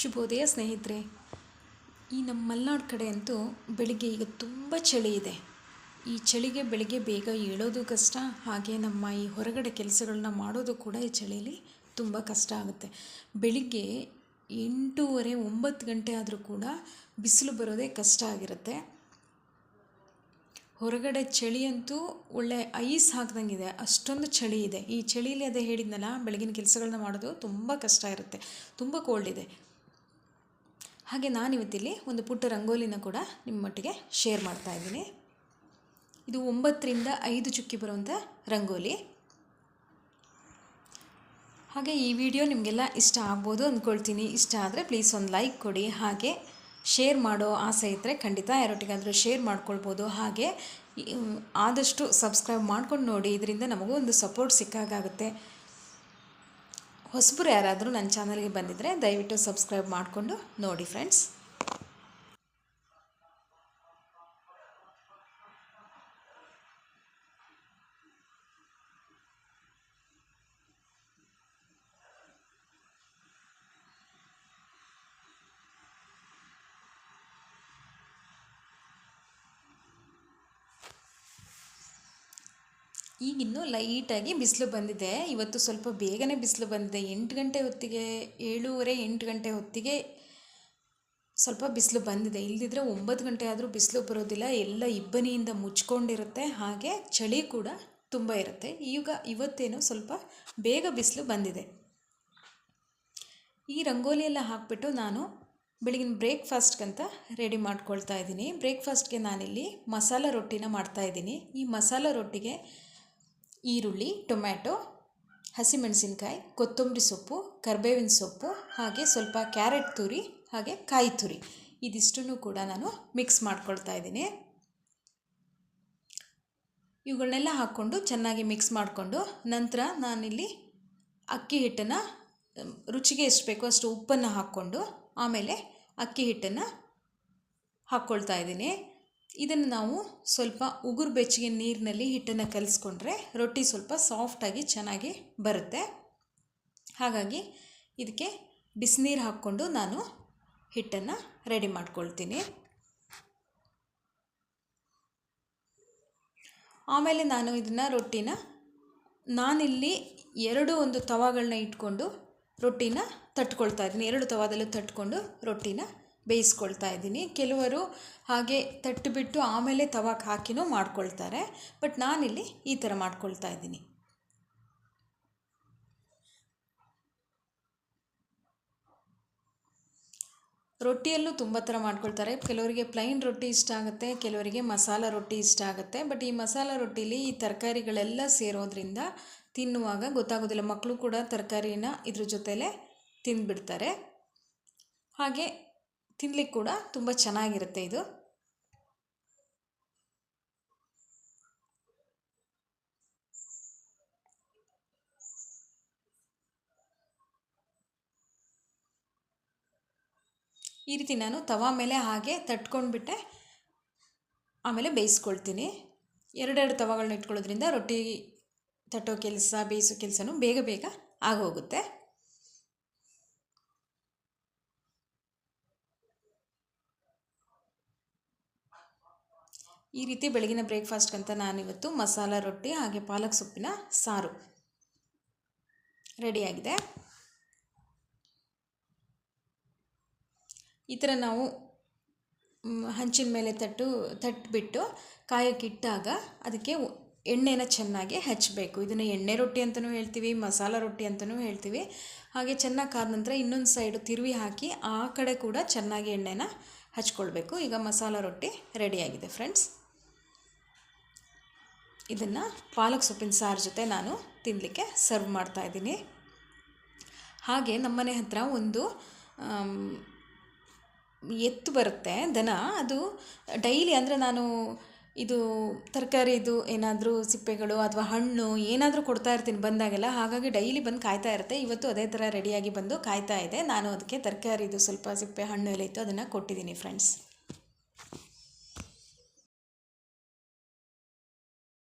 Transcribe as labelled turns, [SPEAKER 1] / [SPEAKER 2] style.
[SPEAKER 1] ಶುಭೋದಯ ಸ್ನೇಹಿತರೆ, ಈ ನಮ್ಮ ಮಲೆನಾಡು ಕಡೆ ಅಂತೂ ಬೆಳಿಗ್ಗೆ ಈಗ ತುಂಬ ಚಳಿ ಇದೆ. ಈ ಚಳಿಗೆ ಬೆಳಿಗ್ಗೆ ಬೇಗ ಏಳೋದು ಕಷ್ಟ, ಹಾಗೆ ನಮ್ಮ ಈ ಹೊರಗಡೆ ಕೆಲಸಗಳನ್ನ ಮಾಡೋದು ಕೂಡ ಈ ಚಳಿಯಲ್ಲಿ ತುಂಬ ಕಷ್ಟ ಆಗುತ್ತೆ. ಬೆಳಿಗ್ಗೆ ಎಂಟೂವರೆ, ಒಂಬತ್ತು ಗಂಟೆ ಆದರೂ ಕೂಡ ಬಿಸಿಲು ಬರೋದೇ ಕಷ್ಟ ಆಗಿರುತ್ತೆ. ಹೊರಗಡೆ ಚಳಿ ಅಂತೂ ಒಳ್ಳೆ ಐಸ್ ಹಾಕ್ದಂಗಿದೆ ಅಷ್ಟೊಂದು ಚಳಿ ಇದೆ. ಈ ಚಳಿಯಲ್ಲಿ ಅದೇ ಹೇಳಿದ್ನಲ್ಲ, ಬೆಳಗಿನ ಕೆಲಸಗಳನ್ನ ಮಾಡೋದು ತುಂಬ ಕಷ್ಟ ಇರುತ್ತೆ, ತುಂಬ ಕೋಲ್ಡ್ ಇದೆ. ಹಾಗೆ ನಾನು ಇವತ್ತಿಲ್ಲಿ ಒಂದು ಪುಟ್ಟ ರಂಗೋಲಿನ ಕೂಡ ನಿಮ್ಮ ಮಟ್ಟಿಗೆ ಶೇರ್ ಮಾಡ್ತಾ ಇದ್ದೀನಿ. ಇದು ಒಂಬತ್ತರಿಂದ ಐದು ಚುಕ್ಕಿ ಬರುವಂಥ ರಂಗೋಲಿ. ಹಾಗೆ ಈ ವಿಡಿಯೋ ನಿಮಗೆಲ್ಲ ಇಷ್ಟ ಆಗ್ಬೋದು ಅಂದ್ಕೊಳ್ತೀನಿ ಇಷ್ಟ ಆದರೆ ಪ್ಲೀಸ್ ಒಂದು ಲೈಕ್ ಕೊಡಿ. ಹಾಗೆ ಶೇರ್ ಮಾಡೋ ಆಸೆ ಇದ್ದರೆ ಖಂಡಿತ ಯಾರೊಟ್ಟಿಗಾದರೂ ಶೇರ್ ಮಾಡ್ಕೊಳ್ಬೋದು. ಹಾಗೆ ಆದಷ್ಟು ಸಬ್ಸ್ಕ್ರೈಬ್ ಮಾಡ್ಕೊಂಡು ನೋಡಿ. ಇದರಿಂದ ನಮಗೂ ಒಂದು ಸಪೋರ್ಟ್ ಸಿಕ್ಕಾಗುತ್ತೆ ಹೊಸಬರು ಯಾರಾದರೂ ನನ್ನ ಚಾನಲ್ಗೆ ಬಂದಿದ್ದರೆ ದಯವಿಟ್ಟು ಸಬ್ಸ್ಕ್ರೈಬ್ ಮಾಡಿಕೊಂಡು ನೋಡಿ ಫ್ರೆಂಡ್ಸ್ ಈಗಿನ್ನೂ ಲೈಟಾಗಿ ಬಿಸಿಲು ಬಂದಿದೆ. ಇವತ್ತು ಸ್ವಲ್ಪ ಬೇಗನೆ ಬಿಸಿಲು ಬಂದಿದೆ. ಎಂಟು ಗಂಟೆ ಹೊತ್ತಿಗೆ, ಏಳೂವರೆ, ಎಂಟು ಗಂಟೆ ಹೊತ್ತಿಗೆ ಸ್ವಲ್ಪ ಬಿಸಿಲು ಬಂದಿದೆ. ಇಲ್ಲದಿದ್ದರೆ ಒಂಬತ್ತು ಗಂಟೆ ಆದರೂ ಬಿಸಿಲು ಬರೋದಿಲ್ಲ. ಎಲ್ಲ ಇಬ್ಬನಿಯಿಂದ ಮುಚ್ಕೊಂಡಿರುತ್ತೆ. ಹಾಗೆ ಚಳಿ ಕೂಡ ತುಂಬ ಇರುತ್ತೆ. ಈಗ ಇವತ್ತೇನೋ ಸ್ವಲ್ಪ ಬೇಗ ಬಿಸಿಲು ಬಂದಿದೆ. ಈ ರಂಗೋಲಿಯೆಲ್ಲ ಹಾಕಿಬಿಟ್ಟು ನಾನು ಬೆಳಗಿನ ಬ್ರೇಕ್ಫಾಸ್ಟ್ಗಂತ ರೆಡಿ ಮಾಡ್ಕೊಳ್ತಾ ಇದ್ದೀನಿ. ಬ್ರೇಕ್ಫಾಸ್ಟ್ಗೆ ನಾನಿಲ್ಲಿ ಮಸಾಲ ರೊಟ್ಟಿನ ಮಾಡ್ತಾ ಇದ್ದೀನಿ. ಈ ಮಸಾಲ ರೊಟ್ಟಿಗೆ ಈರುಳ್ಳಿ, ಟೊಮ್ಯಾಟೊ, ಹಸಿಮೆಣಸಿನ್ಕಾಯಿ, ಕೊತ್ತಂಬರಿ ಸೊಪ್ಪು, ಕರ್ಬೇವಿನ ಸೊಪ್ಪು, ಹಾಗೆ ಸ್ವಲ್ಪ ಕ್ಯಾರೆಟ್ ತುರಿ, ಹಾಗೆ ಕಾಯಿ ತುರಿ. ಇದಿಷ್ಟನ್ನು ಕೂಡ ನಾನು ಮಿಕ್ಸ್ ಮಾಡ್ಕೊಳ್ತಾ ಇದ್ದೀನಿ. ಇವುಗಳನ್ನೆಲ್ಲ ಹಾಕ್ಕೊಂಡು ಚೆನ್ನಾಗಿ ಮಿಕ್ಸ್ ಮಾಡಿಕೊಂಡು ನಂತರ ನಾನಿಲ್ಲಿ ಅಕ್ಕಿ ಹಿಟ್ಟನ್ನು ರುಚಿಗೆ ಎಷ್ಟು ಬೇಕೋ ಅಷ್ಟು ಉಪ್ಪನ್ನು ಹಾಕ್ಕೊಂಡು ಆಮೇಲೆ ಅಕ್ಕಿ ಹಿಟ್ಟನ್ನು ಹಾಕ್ಕೊಳ್ತಾ ಇದ್ದೀನಿ. ಇದನ್ನು ನಾವು ಸ್ವಲ್ಪ ಉಗುರು ಬೆಚ್ಚಗೆ ನೀರಿನಲ್ಲಿ ಹಿಟ್ಟನ್ನು ಕಲಿಸ್ಕೊಂಡ್ರೆ ರೊಟ್ಟಿ ಸ್ವಲ್ಪ ಸಾಫ್ಟಾಗಿ ಚೆನ್ನಾಗಿ ಬರುತ್ತೆ. ಹಾಗಾಗಿ ಇದಕ್ಕೆ ಬಿಸಿನೀರು ಹಾಕ್ಕೊಂಡು ನಾನು ಹಿಟ್ಟನ್ನು ರೆಡಿ ಮಾಡ್ಕೊಳ್ತೀನಿ. ಆಮೇಲೆ ನಾನು ಇದನ್ನು ರೊಟ್ಟಿನ ನಾನಿಲ್ಲಿ ಎರಡು ಒಂದು ತವಾಗಳನ್ನ ಇಟ್ಕೊಂಡು ರೊಟ್ಟಿನ ತಟ್ಕೊಳ್ತಾ ಇದ್ದೀನಿ. ಎರಡು ತವಾದಲ್ಲೂ ತಟ್ಕೊಂಡು ರೊಟ್ಟಿನ ಬೇಯಿಸ್ಕೊಳ್ತಾ ಇದ್ದೀನಿ. ಕೆಲವರು ಹಾಗೆ ತಟ್ಟಿಬಿಟ್ಟು ಆಮೇಲೆ ತವಾಕ್ಕೆ ಹಾಕಿನೂ ಮಾಡ್ಕೊಳ್ತಾರೆ. ಬಟ್ ನಾನಿಲ್ಲಿ ಈ ಥರ ಮಾಡ್ಕೊಳ್ತಾ ಇದ್ದೀನಿ. ರೊಟ್ಟಿಯಲ್ಲೂ ತುಂಬ ಥರ ಮಾಡ್ಕೊಳ್ತಾರೆ. ಕೆಲವರಿಗೆ ಪ್ಲೈನ್ ರೊಟ್ಟಿ ಇಷ್ಟ ಆಗುತ್ತೆ, ಕೆಲವರಿಗೆ ಮಸಾಲ ರೊಟ್ಟಿ ಇಷ್ಟ ಆಗುತ್ತೆ. ಬಟ್ ಈ ಮಸಾಲ ರೊಟ್ಟಿಲಿ ಈ ತರಕಾರಿಗಳೆಲ್ಲ ಸೇರೋದ್ರಿಂದ ತಿನ್ನುವಾಗ ಗೊತ್ತಾಗೋದಿಲ್ಲ. ಮಕ್ಕಳು ಕೂಡ ತರಕಾರಿನ ಇದ್ರ ಜೊತೆಲೇ ತಿಂದುಬಿಡ್ತಾರೆ. ಹಾಗೆ ತಿನ್ಲಿಕ್ಕೆ ಕೂಡ ತುಂಬ ಚೆನ್ನಾಗಿರುತ್ತೆ ಇದು. ಈ ರೀತಿ ನಾನು ತವಾ ಮೇಲೆ ಹಾಗೆ ತಟ್ಕೊಂಡ್ಬಿಟ್ಟೆ, ಆಮೇಲೆ ಬೇಯಿಸ್ಕೊಳ್ತೀನಿ. ಎರಡೆರಡು ತವಾಗಳನ್ನ ಇಟ್ಕೊಳ್ಳೋದ್ರಿಂದ ರೊಟ್ಟಿ ತಟ್ಟೋ ಕೆಲಸ, ಬೇಯಿಸೋ ಕೆಲಸನೂ ಬೇಗ ಬೇಗ ಆಗೋಗುತ್ತೆ. ಈ ರೀತಿ ಬೆಳಗಿನ ಬ್ರೇಕ್ಫಾಸ್ಟ್ಗಂತ ನಾನಿವತ್ತು ಮಸಾಲ ರೊಟ್ಟಿ ಹಾಗೆ ಪಾಲಕ್ ಸೊಪ್ಪಿನ ಸಾರು. ರೆಡಿಯಾಗಿದೆ ಈ ಥರ ನಾವು ಹಂಚಿನ ಮೇಲೆ ತಟ್ಟು ತಟ್ಟಿಬಿಟ್ಟು ಕಾಯಕ್ಕಿಟ್ಟಾಗ ಅದಕ್ಕೆ ಎಣ್ಣೆನ ಚೆನ್ನಾಗಿ ಹಚ್ಚಬೇಕು ಇದನ್ನು ಎಣ್ಣೆ ರೊಟ್ಟಿ ಅಂತಲೂ ಹೇಳ್ತೀವಿ, ಮಸಾಲ ರೊಟ್ಟಿ ಅಂತಲೂ ಹೇಳ್ತೀವಿ. ಹಾಗೆ ಚೆನ್ನಾಗಿ ಕಾದ ನಂತರ ಇನ್ನೊಂದು ಸೈಡು ತಿರುವಿ ಹಾಕಿ ಆ ಕಡೆ ಕೂಡ ಚೆನ್ನಾಗಿ ಎಣ್ಣೆನ ಹಚ್ಕೊಳ್ಬೇಕು. ಈಗ ಮಸಾಲ ರೊಟ್ಟಿ ರೆಡಿಯಾಗಿದೆ ಫ್ರೆಂಡ್ಸ್ ಇದನ್ನು ಪಾಲಕ್ ಸೊಪ್ಪಿನ ಸಾರು ಜೊತೆ ನಾನು ತಿನ್ನಲಿಕ್ಕೆ ಸರ್ವ್ ಮಾಡ್ತಾ ಇದ್ದೀನಿ. ಹಾಗೆ ನಮ್ಮನೆ ಹತ್ರ ಒಂದು ಎತ್ತು ಬರುತ್ತೆ, ದನ. ಅದು ಡೈಲಿ ಅಂದರೆ ನಾನು ಇದು ತರಕಾರಿದು ಏನಾದರೂ ಸಿಪ್ಪೆಗಳು ಅಥವಾ ಹಣ್ಣು ಏನಾದರೂ ಕೊಡ್ತಾ ಇರ್ತೀನಿ ಬಂದಾಗೆಲ್ಲ, ಹಾಗಾಗಿ ಡೈಲಿ ಬಂದು ಕಾಯ್ತಾ ಇರುತ್ತೆ. ಇವತ್ತು ಅದೇ ಥರ ರೆಡಿಯಾಗಿ ಬಂದು ಕಾಯ್ತಾ ಇದೆ. ನಾನು ಅದಕ್ಕೆ ತರಕಾರಿದು ಸ್ವಲ್ಪ ಸಿಪ್ಪೆ ಹಣ್ಣು ಎಲ್ಲ ಇತ್ತು, ಅದನ್ನು ಕೊಟ್ಟಿದ್ದೀನಿ ಫ್ರೆಂಡ್ಸ್